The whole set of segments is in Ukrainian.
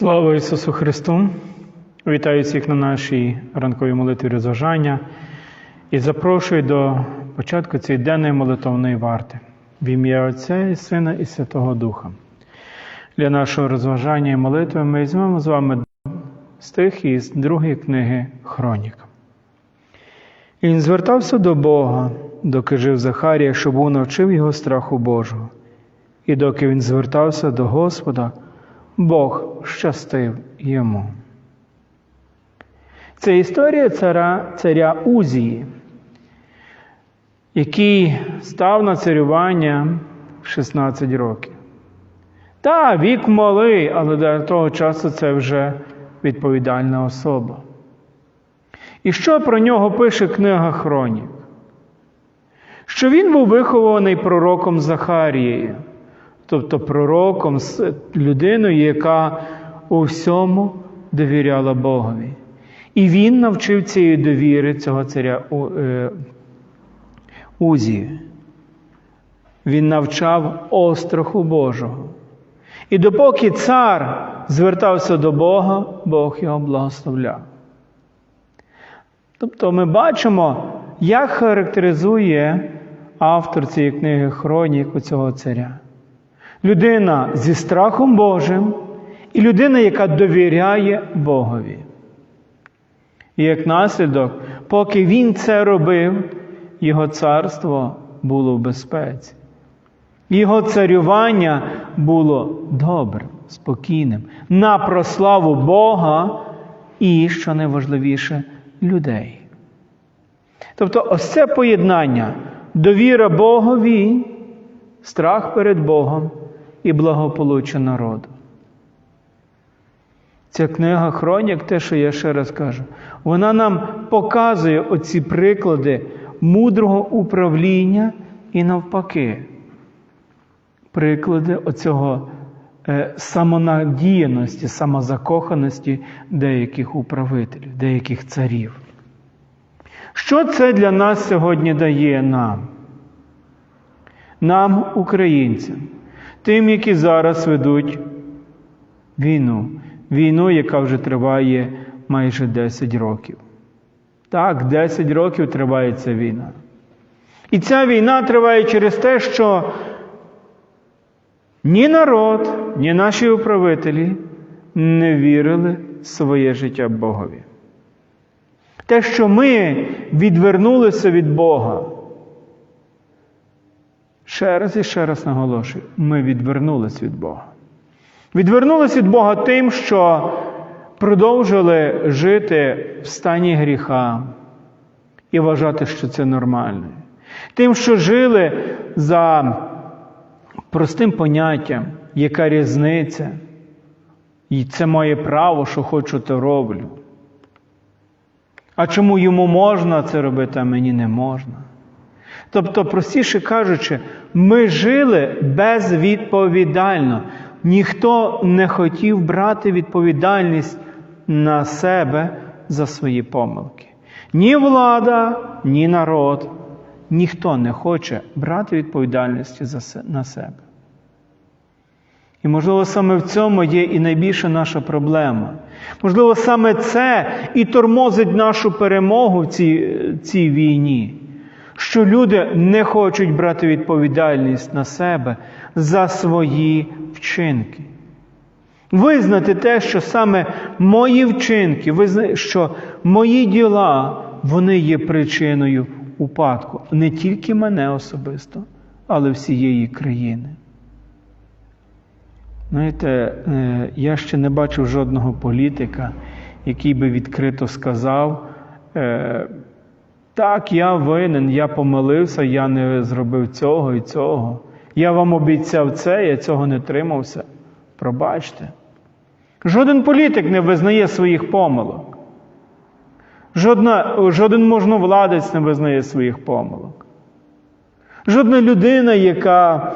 Слава Ісусу Христу! Вітаю всіх на нашій ранковій молитві розважання і запрошую до початку цієї денної молитовної варти в ім'я Отця і Сина і Святого Духа. Для нашого розважання і молитви ми візьмемо з вами стих із другої книги Хроніка. І він звертався до Бога, доки жив Захарія, щоб Бог навчив його страху Божого. І доки він звертався до Господа, Бог щастив йому. Це історія царя, царя Узії, який став на царювання в 16 років. Та, вік малий, але до того часу це вже відповідальна особа. І що про нього пише книга Хронік? Що він був вихований пророком Захарією, тобто пророком, людиною, яка у всьому довіряла Богові. І він навчив цієї довіри цього царя Узії. Він навчав остраху Божого. І допоки цар звертався до Бога, Бог його благословляв. Тобто ми бачимо, як характеризує автор цієї книги Хроніку цього царя. Людина зі страхом Божим і людина, яка довіряє Богові. І як наслідок, поки він це робив, його царство було в безпеці. Його царювання було добрим, спокійним, на прославу Бога і, що найважливіше, людей. Тобто, ось це поєднання довіра Богові, страх перед Богом і благополуччя народу. Ця книга Хронік, те, що я ще раз кажу, вона нам показує оці приклади мудрого управління і навпаки, приклади оцього е, самонадіяності, самозакоханості деяких управителів, деяких царів. Що це для нас сьогодні дає нам? Нам, українцям, тим, які зараз ведуть війну, війну, яка вже триває майже 10 років. Так, 10 років триває ця війна. І ця війна триває через те, що ні народ, ні наші управителі не вірили в своє життя Богові. Те, що ми відвернулися від Бога. Ще раз і ще раз наголошую, ми відвернулися від Бога. Відвернулися від Бога тим, що продовжили жити в стані гріха і вважати, що це нормально. Тим, що жили за простим поняттям, яка різниця, і це моє право, що хочу, то роблю. А чому йому можна це робити, а мені не можна? Тобто, простіше кажучи, ми жили безвідповідально. Ніхто не хотів брати відповідальність на себе за свої помилки. Ні влада, ні народ, ніхто не хоче брати відповідальності на себе. І, можливо, саме в цьому є і найбільша наша проблема. Можливо, саме це і тормозить нашу перемогу в цій, цій війні, що люди не хочуть брати відповідальність на себе за свої вчинки. Визнати те, що саме мої вчинки, що мої діла, вони є причиною упадку не тільки мене особисто, але всієї країни. Знаєте, я ще не бачив жодного політика, який би відкрито сказав, так, я винен, я помилився, я не зробив цього і цього. Я вам обіцяв це, я цього не тримався. Пробачте. Жоден політик не визнає своїх помилок. Жодна, Жоден можновладець не визнає своїх помилок. Жодна людина, яка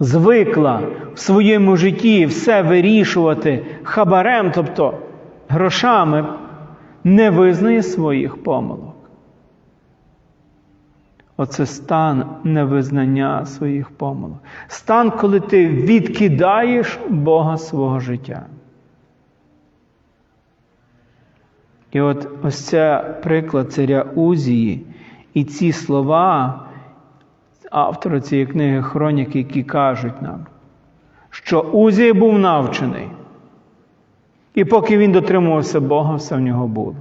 звикла в своєму житті все вирішувати хабарем, тобто грошами, не визнає своїх помилок. Оце стан невизнання своїх помилок. Стан, коли ти відкидаєш Бога свого життя. І от ось це приклад царя Узії і ці слова автора цієї книги Хроніки, які кажуть нам, що Узій був навчений, і поки він дотримувався Бога, все в нього було.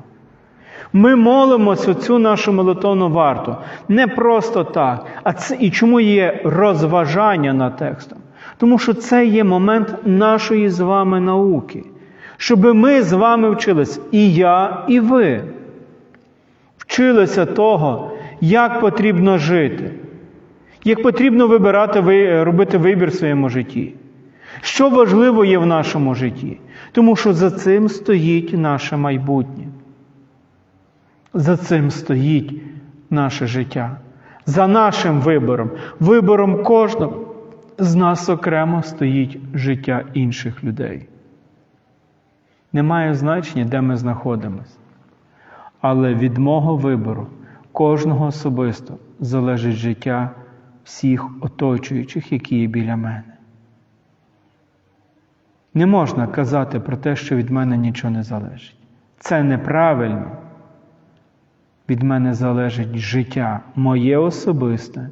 Ми молимося цю нашу молитовну варту не просто так, а це і чому є розважання над текстом? Тому що це є момент нашої з вами науки, щоб ми з вами вчилися, і я, і ви. Вчилися того, як потрібно жити, як потрібно вибирати, робити вибір в своєму житті. Що важливо є в нашому житті? Тому що за цим стоїть наше майбутнє. За цим стоїть наше життя. За нашим вибором, вибором кожного з нас окремо стоїть життя інших людей. Немає значення, де ми знаходимося. Але від мого вибору, кожного особисто, залежить життя всіх оточуючих, які є біля мене. Не можна казати про те, що від мене нічого не залежить. Це неправильно. Від мене залежить життя моє особисте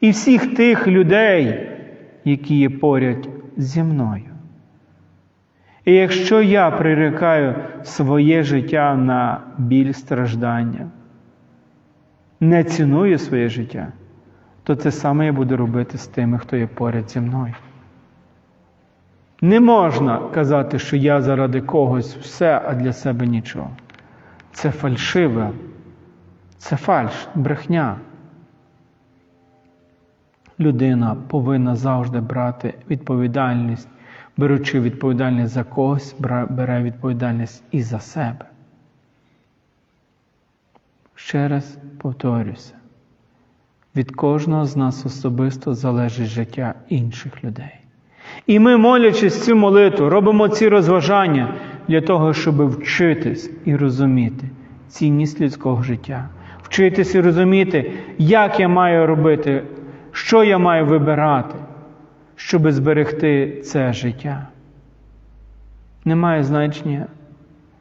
і всіх тих людей, які є поряд зі мною. І якщо я прирікаю своє життя на біль страждання, не ціную своє життя, то це саме я буду робити з тими, хто є поряд зі мною. Не можна казати, що я заради когось все, а для себе нічого. Це фальшиве, це фальш, брехня. Людина повинна завжди брати відповідальність, беручи відповідальність за когось, бере відповідальність і за себе. Ще раз повторюся, від кожного з нас особисто залежить життя інших людей. І ми, молячись цю молитву, робимо ці розважання для того, щоб вчитись і розуміти цінність людського життя, вчитись і розуміти, як я маю робити, що я маю вибирати, щоб зберегти це життя. Немає значення,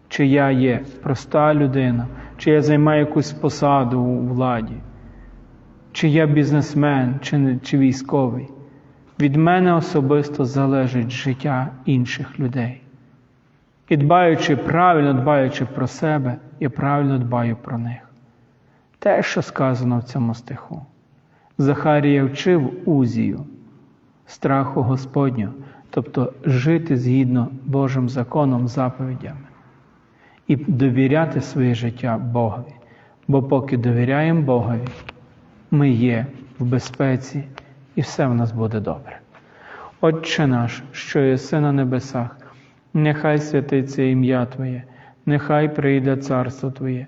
чи я є проста людина, чи я займаю якусь посаду у владі, чи я бізнесмен, чи, чи військовий. Від мене особисто залежить життя інших людей. І дбаючи, правильно дбаючи про себе, я правильно дбаю про них. Те, що сказано в цьому стиху. Захарія вчив Узію, страху Господню, тобто жити згідно Божим законом, заповідями і довіряти своє життя Богові. Бо поки довіряємо Богові, ми є в безпеці і все в нас буде добре. Отче наш, що єси на небесах, нехай святиться ім'я Твоє, нехай прийде царство Твоє,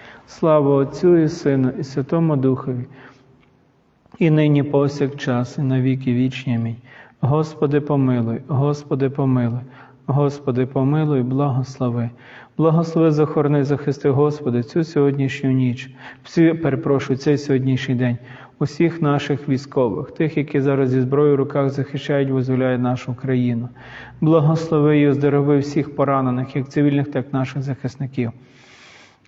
Слава Отцю і Сину, і Святому Духові, і нині повсякчас, і на віки вічні. Амінь. Господи, помилуй, Господи, помилуй, Господи, помилуй, благослови. Благослови, захорони, захисти, Господи, цю сьогоднішню ніч, всі, перепрошую, цей сьогоднішній день, усіх наших військових, тих, які зараз зі зброєю в руках захищають, визволяють нашу країну. Благослови і оздорови всіх поранених, як цивільних, так і наших захисників.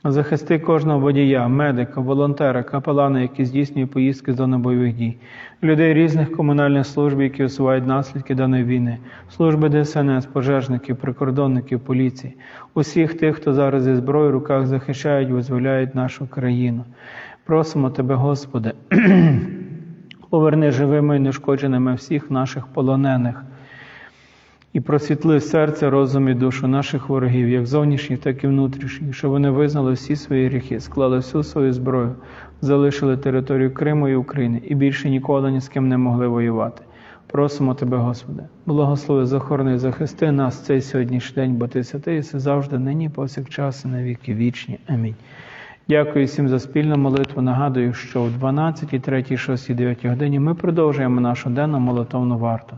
Захисти кожного водія, медика, волонтера, капелана, які здійснюють поїздки з зони бойових дій, людей різних комунальних служб, які усувають наслідки даної війни, служби ДСНС, пожежників, прикордонників, поліції, усіх тих, хто зараз зі зброєю в руках захищають, визволяють нашу країну. Просимо Тебе, Господи, поверни живими і нешкодженими всіх наших полонених і просвітли серце, розум і душу наших ворогів, як зовнішніх, так і внутрішніх, щоб вони визнали всі свої гріхи, склали всю свою зброю, залишили територію Криму і України і більше ніколи ні з ким не могли воювати. Просимо Тебе, Господи, благослови, захорони, захисти нас цей сьогоднішній день, бо Ти святий, і завжди, нині, повсякчас, і на віки вічні. Амінь. Дякую всім за спільну молитву. Нагадую, що о 12, 3, 6, 9 годині ми продовжуємо нашу денну молитовну варту.